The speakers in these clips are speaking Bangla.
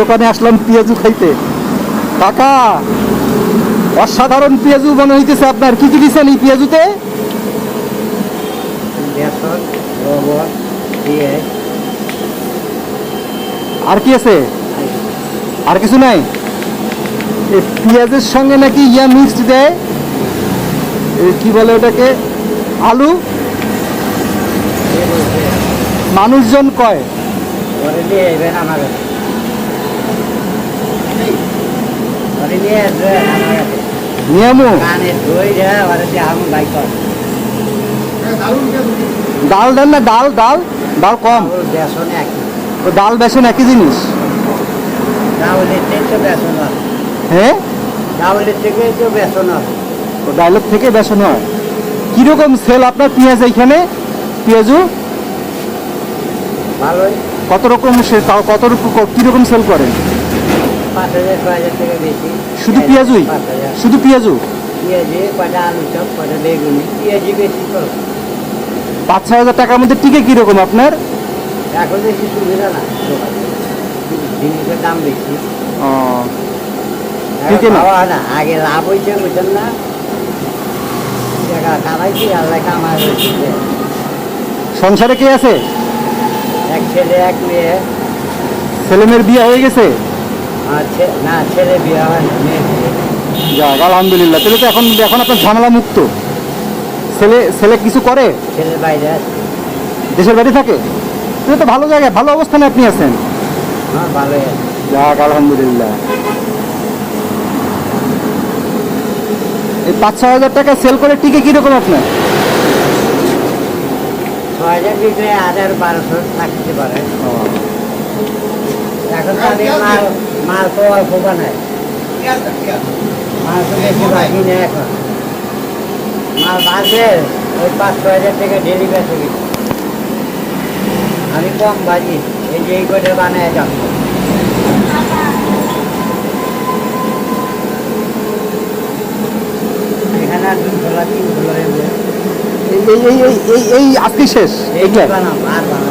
দোকানে আসলাম পেঁয়াজু খাইতে। কাকা অসাধারণ পেঁয়াজু মনে হইতেছে আপনার। কি কি দিচ্ছেন এই পেঁয়াজুতে? আর কি আছে? আর কিছু নাই? পেঁয়াজের সঙ্গে নাকি ইয়া মিক্সড দেয়। কি বলে ওটাকে? আলু? মানুষজন কয়? আমার কাছে করে নিয়ে আসবে আমার কাছে নিয়ামু? ডাল দেন না ডাল ডাল ডাল কম। বেসন ডাল বেসন একই জিনিস। হয় ডালের থেকে বেসন হয়। কীরকম সেল আপনার পেঁয়াজ এইখানে? পেঁয়াজু? কত রকম সে তাও কত রকম কীরকম সেল করেন পাঁচ হাজার ছয় হাজার থেকে বেশি শুধু পেঁয়াজুই? শুধু পেঁয়াজু? পেঁয়াজি কটা আলু চপ কটা বেগুনি। পেঁয়াজি বেশি তো। পাঁচ ছয় হাজার টাকার মধ্যে টিকে কীরকম আপনার? এখন বেশি সুবিধা না। জিনিসের দাম বেশি। ও, এখন না। না। আগে লাভ হয়েছে বুঝছেন না? টাকা কামাইছি আল্লাহ কামাই সংসারে কে আছে? এক ছেলে এক মেয়ে। ছেলে মেয়ের বিয়ে হয়ে গেছে? না ছেলে বিয়ে হয়। যাক আলহামদুলিল্লাহ। তাহলে তো এখন এখন আপনার ঝামেলা মুক্ত। ছেলে ছেলে কিছু করে? ছেলে বাইরে দেশের বাড়ি থাকে? তাহলে তো ভালো জায়গায় ভালো অবস্থানে আপনি আছেন। হ্যাঁ ভালোই যাক আলহামদুলিল্লাহ। এই পাঁচ ছয় হাজার টাকা সেল করে টিকে কীরকম আপনার? ছ হাজার বিক্রি হাজার বারোশো থাকতে পারে। এখন তো আমি তো অল্প মাল তো বেশি বাকি নেই এখন। মাল বাড়বে ওই পাঁচ ছ হাজার টাকা ডেলি বেঁচে গেছে। আমি কম বাজি এই যে এই করে বানায় যাব এখানে আর দুই খোলা তিন এই এই এই এই আজকে শেষ? এইটা বানাবো আর বানাবো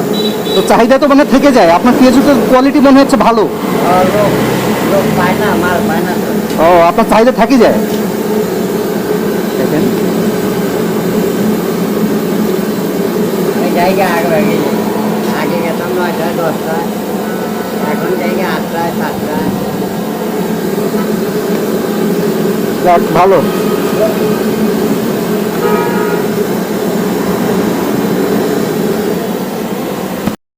তো চাহিদা তো মানে থেকে যায়। আপনার পেঁয়াজুটার কোয়ালিটি মনে হচ্ছে ভালো। ও আপনার চাহিদা থেকে যায়। দেখেন। জায়গা আগে আগে গেতাম নয়টায় দশটায়। এখন জায়গা আটটায় সাতটায়। ভালো।